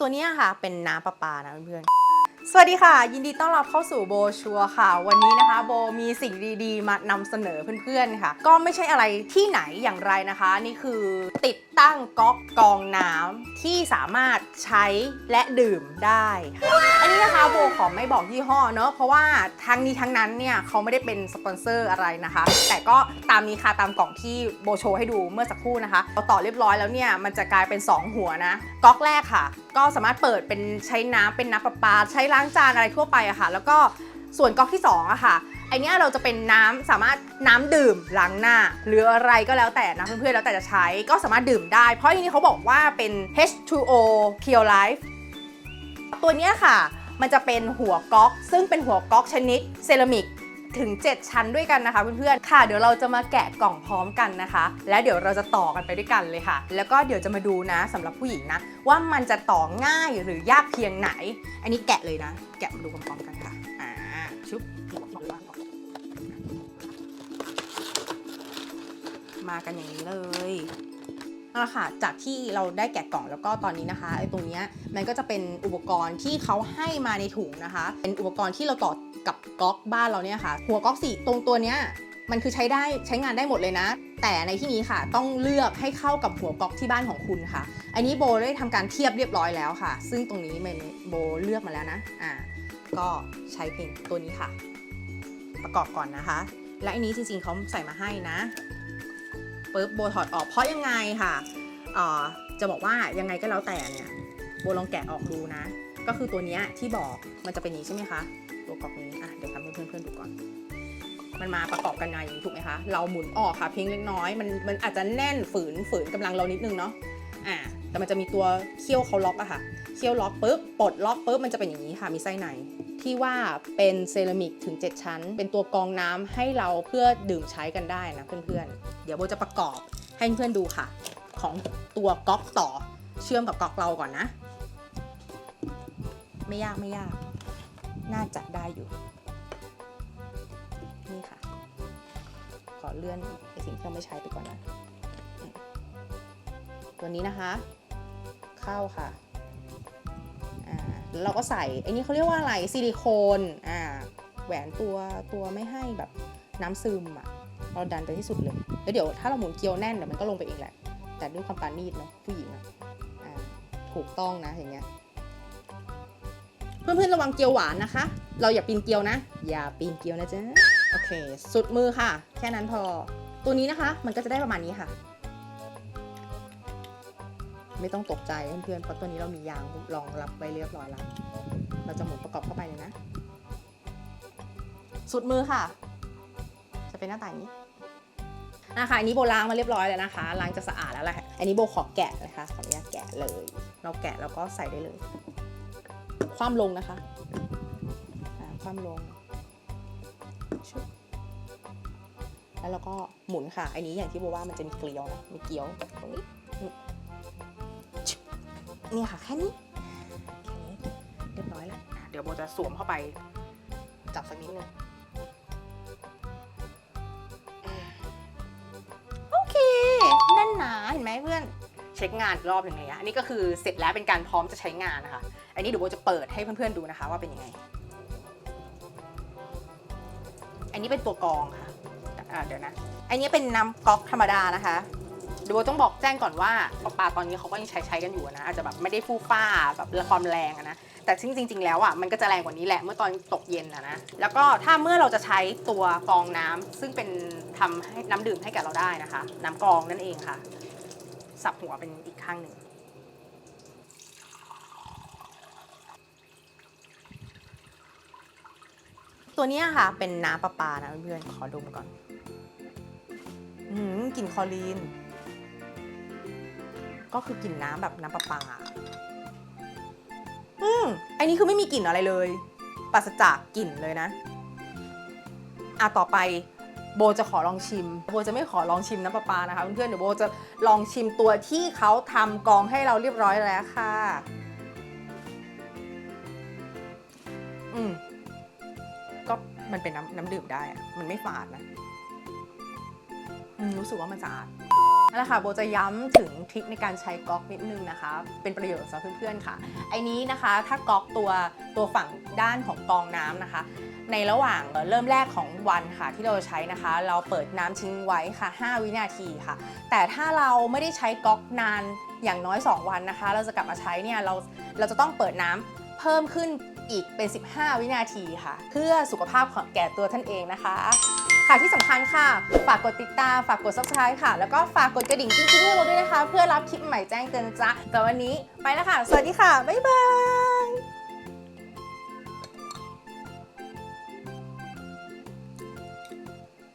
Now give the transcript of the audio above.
ตัวนี้ค่ะเป็นน้ำประปานะเพื่อนสวัสดีค่ะ ยินดีต้อนรับเข้าสู่โบชัวค่ะ วันนี้นะคะ โบมีสิ่งดีๆ มานำเสนอเพื่อนๆค่ะ ก็ไม่ใช่อะไรที่ไหนอย่างไรนะคะ นี่คือติดตั้งก๊อกกองน้ำที่สามารถใช้และดื่มได้ อันนี้นะคะโบขอไม่บอกยี่ห้อเนอะเพราะว่าทั้งนี้ทั้งนั้นเนี่ยเขาไม่ได้เป็นสปอนเซอร์อะไรนะคะ แต่ก็ตามนี้ค่ะตามกล่องที่โบโชว์ให้ดูเมื่อสักครู่นะคะพอต่อเรียบร้อยแล้วเนี่ยมันจะกลายเป็น 2 หัวนะก๊อกแรกค่ะ ก็สามารถเปิดเป็นใช้น้ำเป็นน้ำประปา ใช้ล้างจานอะไรทั่วไปอะค่ะ แล้วก็ส่วนก๊อกที่2อะค่ะไอเนี้ยเราจะเป็นน้ำสามารถน้ำดื่มล้างหน้า หรืออะไรก็แล้วแต่นะเพื่อนๆแล้วแต่จะใช้ก็สามารถดื่มได้ เพราะอันนี้เขาบอกว่าเป็น H2O Pure Life ตัวเนี้ยค่ะ มันจะเป็นหัวก๊อก ซึ่งเป็นหัวก๊อกชนิดเซรามิก ถึง 7 ชั้นด้วยกันนะคะเพื่อนๆ ค่ะ เดี๋ยวเราจะมาแกะกล่องพร้อมกันนะคะ และเดี๋ยวเราจะต่อกันไปด้วยกันเลยค่ะ แล้วก็เดี๋ยวจะมาดูนะสำหรับผู้หญิงนะ ว่ามันจะต่อง่ายหรือยากเพียงไหน อันนี้แกะเลยนะ แกะมาดูพร้อมๆกันค่ะ อ่า ชุบมากันอย่างนี้เลย เอาละค่ะจากที่เราได้แกะกล่องแล้วก็ตอนนี้นะคะไอ้ตรงเนี้ยมันก็จะเป็นอุปกรณ์ที่เขาให้มาในถุงนะคะ เป็นอุปกรณ์ที่เราต่อกับก๊อกบ้านเราเนี่ยค่ะ หัวก๊อกสีตรงตัวเนี้ยมันคือใช้ได้ใช้งานได้หมดเลยนะ แต่ในที่นี้ค่ะ ต้องเลือกให้เข้ากับหัวก๊อกที่บ้านของคุณค่ะ อันนี้โบได้ทำการเทียบเรียบร้อยแล้วค่ะ ซึ่งตรงนี้เมนโบเลือกมาแล้วนะอ่าก็ใช้เพียงตัวนี้ค่ะ ประกอบก่อนนะคะ และอันนี้จริงๆเขาใส่มาให้นะ ปุ๊บโบถอดออกเพราะยังไงค่ะเอ่อจะบอกว่ายังไงก็แล้วแต่เนี่ยโบลองแกะออกดูนะ ก็คือตัวนี้ที่บอกมันจะเป็นอย่างนี้ใช่ไหมคะตัวกรอบนี้อะเดี๋ยวทำให้เพื่อนๆดูก่อน มันมาประกอบกันมาอย่างนี้ถูกไหมคะเราหมุนออกค่ะเพียงเล็กน้อยมันมันอาจจะแน่นฝืนฝืนกำลังเรานิดนึงเนาะอ่าแต่มันจะมีตัวเขี้ยวเขาล็อกอะค่ะเขี้ยวล็อกปุ๊บปลดล็อกปุ๊บมันจะเป็นอย่างนี้ค่ะมีไส้ในที่ว่าเป็นเซรามิกถึง 7 ชั้น เป็นตัวกรองน้ำให้เราเพื่อดื่มใช้กันได้นะเพื่อนๆ เดี๋ยวโบจะประกอบให้เพื่อนดูค่ะ ของตัวก๊อกต่อเชื่อมกับก๊อกเราก่อนนะ ไม่ยากไม่ยาก น่าจะได้อยู่นี่ค่ะ ขอเลื่อนไอสิ่งที่เราไม่ใช้ไปก่อนนะตัวนี้นะคะ เข้าค่ะแล้วเราก็ใส่ไอ้นี่เขาเรียกว่าอะไรซิลิโคนอ่าแหวนตัวตัวไม่ให้แบบน้ำซึมอะ เราดันไปที่สุดเลย แล้วเดี๋ยวถ้าเราหมุนเกลียวแน่นเดี๋ยวมันก็ลงไปเองแหละ แต่ด้วยความปานีตเนาะผู้หญิงอะถูกต้องนะอย่างเงี้ย เพื่อนๆระวังเกลียวหวานนะคะ เราอย่าปีนเกลียวนะ อย่าปีนเกลียวนะจ๊ะ โอเค สุดมือค่ะ แค่นั้นพอ ตัวนี้นะคะ มันก็จะได้ประมาณนี้ค่ะ ไม่ต้องตกใจเพื่อนๆ เพราะตัวนี้เรามียางรองรับไว้เรียบร้อยแล้ว เราจะหมุนประกอบเข้าไปเลยนะ สุดมือค่ะ จะเป็นหน้าตาอย่างนี้ นะคะอันนี้โบล้างมาเรียบร้อยแล้วนะคะล้างจะสะอาดแล้วแหละอันนี้โบขอแกะนะคะขออนุญาตแกะเลย เราแกะแล้วก็ใส่ได้เลย คว่ำลงนะคะคว่ำลงชุบแล้วเราก็หมุนค่ะ อันนี้อย่างที่โบว่ามันจะมีเกลียวนะมีเกลียวตรงนี้นี่ค่ะแค่นี้แค่นี้เรียบร้อยแล้วเดี๋ยวโบจะสวมเข้าไปจับสักนิดนึงาเห็นไหมเพื่อนเช็คงานอีกรอบหนึ่งเลยอะอันนี้ก็คือเสร็จแล้วเป็นการพร้อมจะใช้งานนะคะ อันนี้เดี๋ยวโบจะเปิดให้เพื่อนๆดูนะคะว่าเป็นยังไง อันนี้เป็นตัวกรองค่ะอ่าเดี๋ยวนะ อันนี้เป็นน้ำก๊อกธรรมดานะคะ เดี๋ยวโบต้องบอกแจ้งก่อนว่าปลาปลาตอนนี้เขาก็ยังใช้ใช้กันอยู่นะอาจจะแบบไม่ได้ฟูฟ้าแบบความแรงนะแต่ซึ่งจริง ๆ แล้วอะมันก็จะแรงกว่านี้แหละเมื่อตอนตกเย็นอะนะแล้วก็ถ้าเมื่อเราจะใช้ตัวกรองน้ำซึ่งเป็นทำให้น้ำดื่มให้แก่เราได้นะคะ น้ำกรองนั่นเองค่ะ สับหัวเป็นอีกข้างหนึ่งตัวนี้ค่ะเป็นน้ำประปานะเพื่อนขอดมก่อนอืมกลิ่นคอรีน ก็คือกลิ่นน้ำแบบน้ำประปาอืมอันนี้คือไม่มีกลิ่นอะไรเลยปราศจากกลิ่นเลยนะอะต่อไปโบจะขอลองชิม โบจะไม่ขอลองชิมน้ำประปานะคะเพื่อนๆเดี๋ยวโบจะลองชิมตัวที่เขาทำกองให้เราเรียบร้อยแล้วค่ะ อืมก็มันเป็นน้ำน้ำดื่มได้ มันไม่ฝาดนะอืมรู้สึกว่ามันสะอาด นั่นแหละค่ะโบจะย้ำถึงทริคในการใช้ก๊อกนิดนึงนะคะ เป็นประโยชน์สำหรับเพื่อนๆค่ะ ไอ้นี้นะคะถ้าก๊อกตัวตัวฝั่งด้านของกองน้ำนะคะ ในระหว่างเริ่มแรกของวันค่ะที่เราใช้นะคะ เราเปิดน้ำทิ้งไว้ค่ะ 5 วินาทีค่ะ แต่ถ้าเราไม่ได้ใช้ก๊อกนานอย่างน้อย 2 วันนะคะ เราจะกลับมาใช้เนี่ยเราเราจะต้องเปิดน้ำเพิ่มขึ้น อีกเป็น 15 วินาทีค่ะ เพื่อสุขภาพของแก่ตัวท่านเองนะคะ ค่ะที่สำคัญค่ะ ฝากกดติดตาม ฝากกด subscribe ค่ะ แล้วก็ฝากกดกระดิ่งจริงๆให้เราด้วยนะคะ เพื่อรับคลิปใหม่แจ้งเตือนจ้ะแต่วันนี้ไปแล้วค่ะ สวัสดีค่ะ บ๊ายบาย